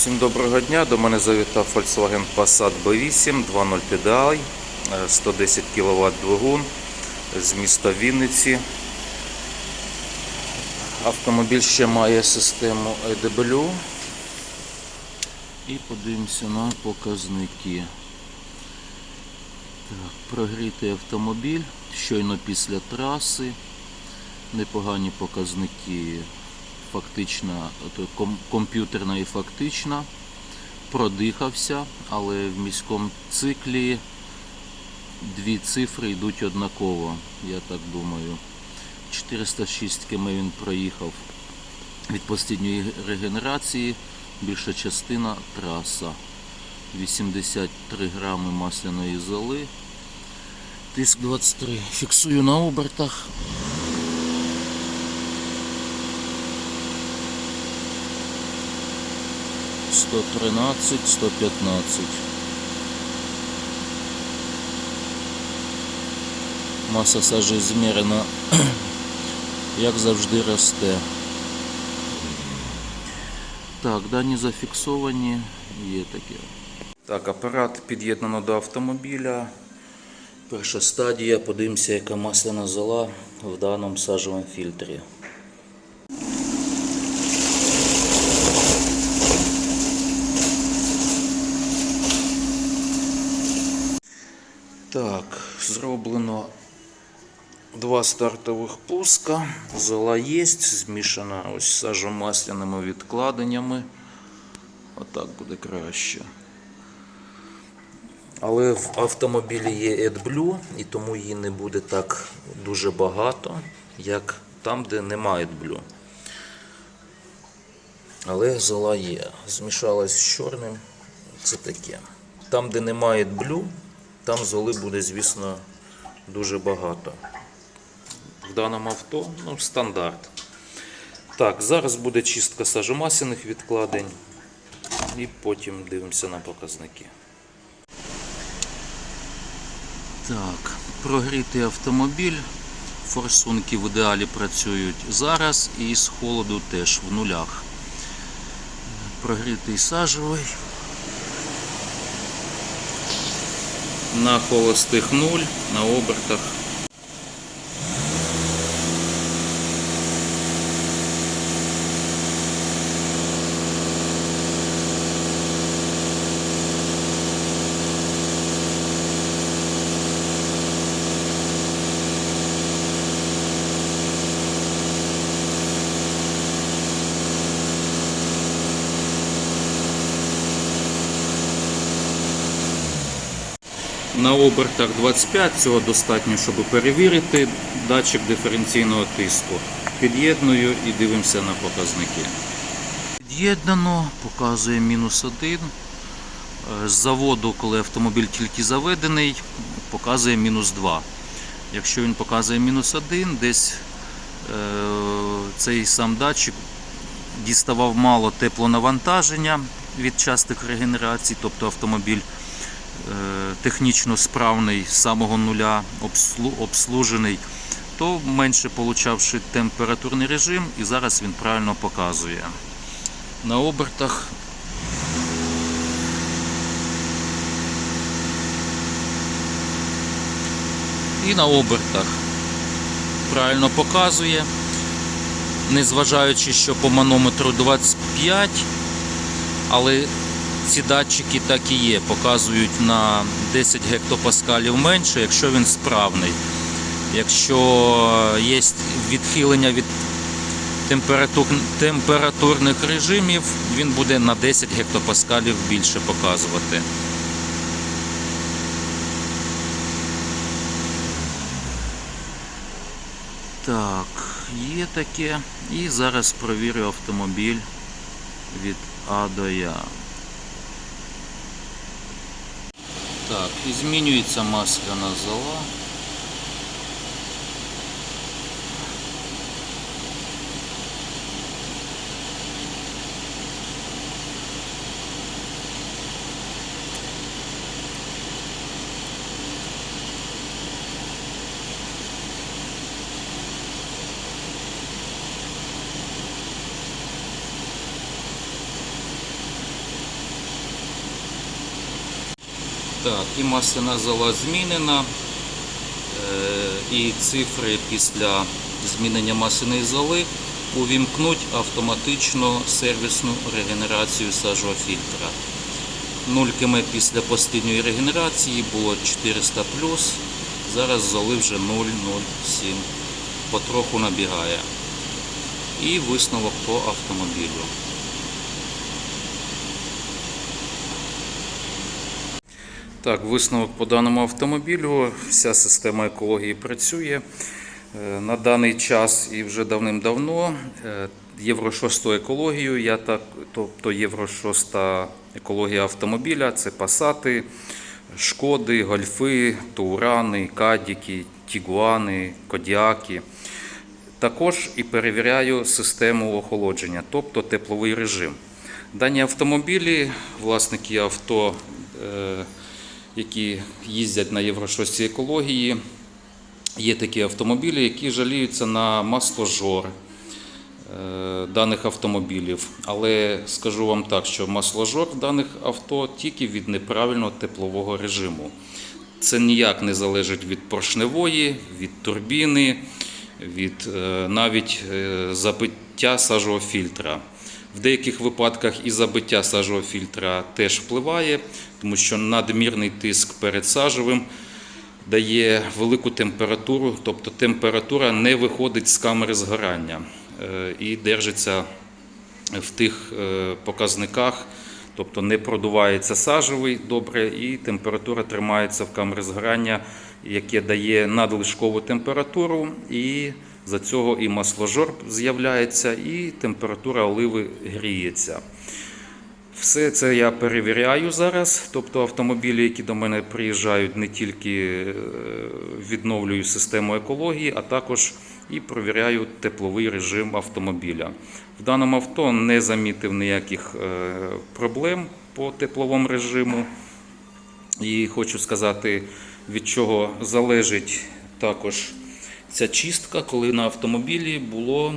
Всім доброго дня. До мене завітав Volkswagen Passat B8 2.0 TDI, е, 110 кВт двигун з міста Вінниці. Автомобіль ще має систему EDBLU. І подивимося на показники. Так, прогрітий автомобіль щойно після траси. Непогані показники фактична, комп'ютерна і фактична. Продихався, але в міському циклі дві цифри йдуть однаково, я так думаю. 406 км він проїхав від останньої регенерації, більша частина траса. 83 грами масляної золи. Тиск 23. Фіксую на обертах. Сто тринадцять, сто п'ятнадцять. Маса сажі змірена, як завжди росте. Так, дані зафіксовані, є таке. Так, апарат під'єднано до автомобіля. Перша стадія, подивимося, яка масляна зола в даному сажевому фільтрі. Так, зроблено два стартових пуска. Зола є, змішана ось сажомасляними відкладеннями. Отак буде краще. Але в автомобілі є AdBlue, і тому її не буде так дуже багато, як там, де немає AdBlue. Але зола є. Змішалась з чорним. Це таке. Там, де немає AdBlue, там золи буде, звісно, дуже багато. В даному авто ну, стандарт. Так, зараз буде чистка сажомасляних відкладень. І потім дивимося на показники. Так, прогрітий автомобіль. Форсунки в ідеалі працюють зараз і з холоду теж в нулях. Прогрітий сажевий. На холостих нуль, на обертах. На обертах 25 цього достатньо, щоб перевірити датчик диференційного тиску. Під'єдную і дивимося на показники. Під'єднано, показує мінус 1. Е, З заводу, коли автомобіль тільки заведений, показує мінус 2. Якщо він показує мінус 1, десь е, цей сам датчик діставав мало теплонавантаження від частих регенерацій, тобто автомобіль технічно справний з самого нуля обслужений, то менше получавши температурний режим, і зараз він правильно показує. На обертах і на обертах правильно показує, незважаючи, що по манометру 25, але ці датчики так і є, показують на 10 гектопаскалів менше, якщо він справний. Якщо є відхилення від температур, температурних режимів, він буде на 10 гектопаскалів більше показувати. Так, є таке. І зараз провірю автомобіль від А до Я. Так, і змінюється масляна зола. Так, і масляна зола змінена. Е, І цифри після змінення масляної золи увімкнуть автоматично сервісну регенерацію сажового фільтра. 0 км після останньої регенерації було 400 зараз золи вже 0,07. Потроху набігає. І висновок по автомобілю. Так, висновок по даному автомобілю. Вся система екології працює. Е, На даний час і вже давним-давно е, Євро 6 екологію, я так, тобто Євро 6 екологія автомобіля це пасати, шкоди, гольфи, турани, кадіки, тігуани, кодіаки. Також і перевіряю систему охолодження, тобто тепловий режим. Дані автомобілі, власники авто, е, які їздять на Євро 6 екології, є такі автомобілі, які жаліються на масложор е, даних автомобілів. Але скажу вам так, що масложор в даних авто тільки від неправильного теплового режиму. Це ніяк не залежить від поршневої, від турбіни, від е, навіть е, забиття сажового фільтра. В деяких випадках і забиття сажового фільтра теж впливає, тому що надмірний тиск перед сажовим дає велику температуру, тобто температура не виходить з камери згорання е, і держиться в тих е, показниках, тобто не продувається сажовий добре, і температура тримається в камері згорання, яке дає надлишкову температуру, і за цього і масложор з'являється, і температура оливи гріється. Все це я перевіряю зараз. Тобто автомобілі, які до мене приїжджають, не тільки е, відновлюю систему екології, а також і перевіряю тепловий режим автомобіля. В даному авто не замітив ніяких е, проблем по тепловому режиму. І хочу сказати, від чого залежить також ця чистка, коли на автомобілі було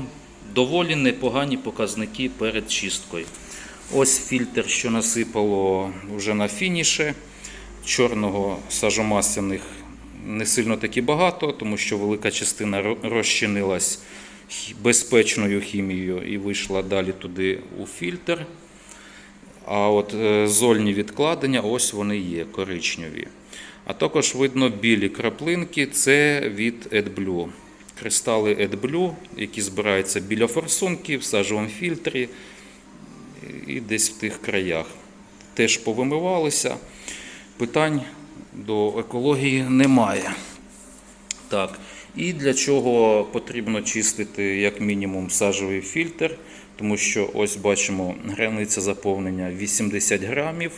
доволі непогані показники перед чисткою. Ось фільтр, що насипало вже на фініші. Чорного сажомасляних не сильно таки багато, тому що велика частина розчинилась безпечною хімією і вийшла далі туди у фільтр. А от е, зольні відкладення, ось вони є, коричневі. А також видно білі краплинки, це від AdBlue. Кристали AdBlue, які збираються біля форсунки в сажовому фільтрі і десь в тих краях. Теж повимивалися. Питань до екології немає. Так. І для чого потрібно чистити як мінімум сажовий фільтр, тому що ось бачимо границя заповнення 80 грамів.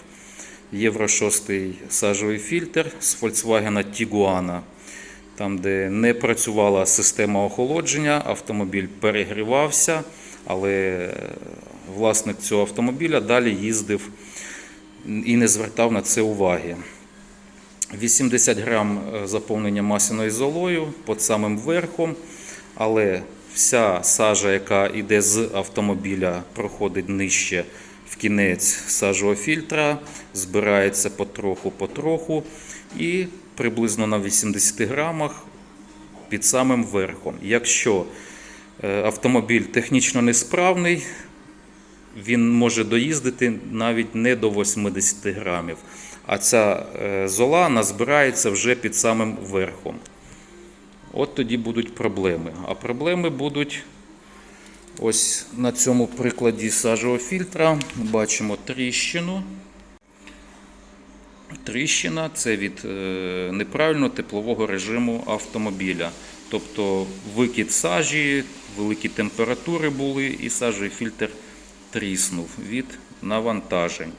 Євро 6 сажовий фільтр з Volkswagen Tiguan. Там, де не працювала система охолодження, автомобіль перегрівався, але е, власник цього автомобіля далі їздив і не звертав на це уваги. 80 грам е, заповнення масляною золою під самим верхом, але вся сажа, яка йде з автомобіля, проходить нижче кінець сажового фільтра, збирається потроху-потроху і приблизно на 80 грамах під самим верхом. Якщо е, автомобіль технічно несправний, він може доїздити навіть не до 80 грамів. А ця е, зола назбирається вже під самим верхом. От тоді будуть проблеми. А проблеми будуть ось на цьому прикладі сажового фільтра. Бачимо тріщину. Тріщина це від е, неправильного теплового режиму автомобіля. Тобто викид сажі, великі температури були, і сажовий фільтр тріснув від навантажень.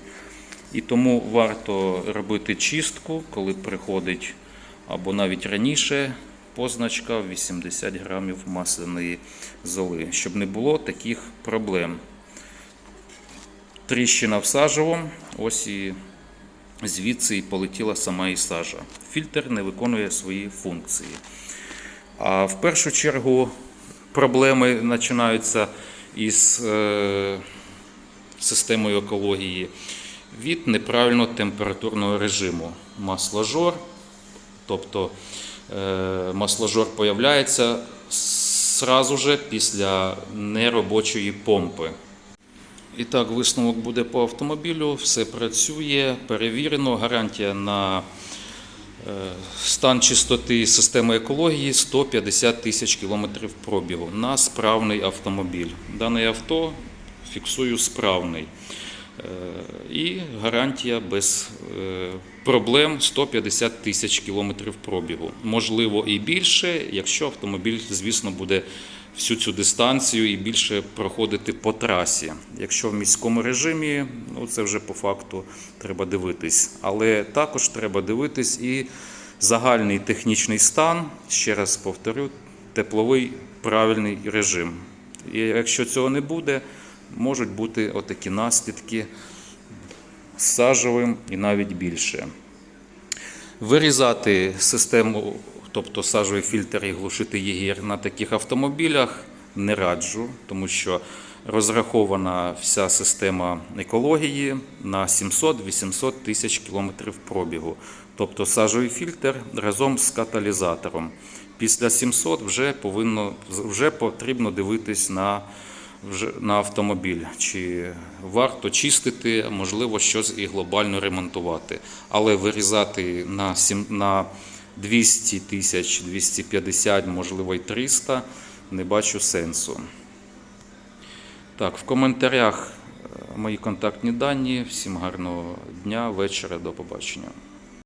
І тому варто робити чистку, коли приходить або навіть раніше позначка 80 грамів масляної золи, щоб не було таких проблем. Тріщина в сажевому, ось і звідси і полетіла сама і сажа. Фільтр не виконує свої функції. А в першу чергу проблеми починаються із е, системою екології. від неправильного температурного режиму. Масложор, тобто масложор появляється сразу же після неробочої помпи. І так, висновок буде по автомобілю, все працює, перевірено, гарантія на е, стан чистоти системи екології 150 тисяч кілометрів пробігу на справний автомобіль. Дане авто фіксую справний. Е, І гарантія без е, проблем 150 тисяч кілометрів пробігу. Можливо, і більше, якщо автомобіль, звісно, буде всю цю дистанцію і більше проходити по трасі. Якщо в міському режимі, ну це вже по факту треба дивитись. Але також треба дивитись і загальний технічний стан, ще раз повторю, тепловий правильний режим. І якщо цього не буде, можуть бути отакі наслідки з сажовим і навіть більше. Вирізати систему, тобто сажовий фільтр і глушити єгір на таких автомобілях не раджу, тому що розрахована вся система екології на 700-800 тисяч кілометрів пробігу. Тобто сажовий фільтр разом з каталізатором. Після 700 вже повинно вже потрібно дивитись на на автомобіль, чи варто чистити, можливо, щось і глобально ремонтувати. Але вирізати на, на 200 тисяч, 250, можливо, і 300 не бачу сенсу. Так, в коментарях е, мої контактні дані. Всім гарного дня, вечора, до побачення.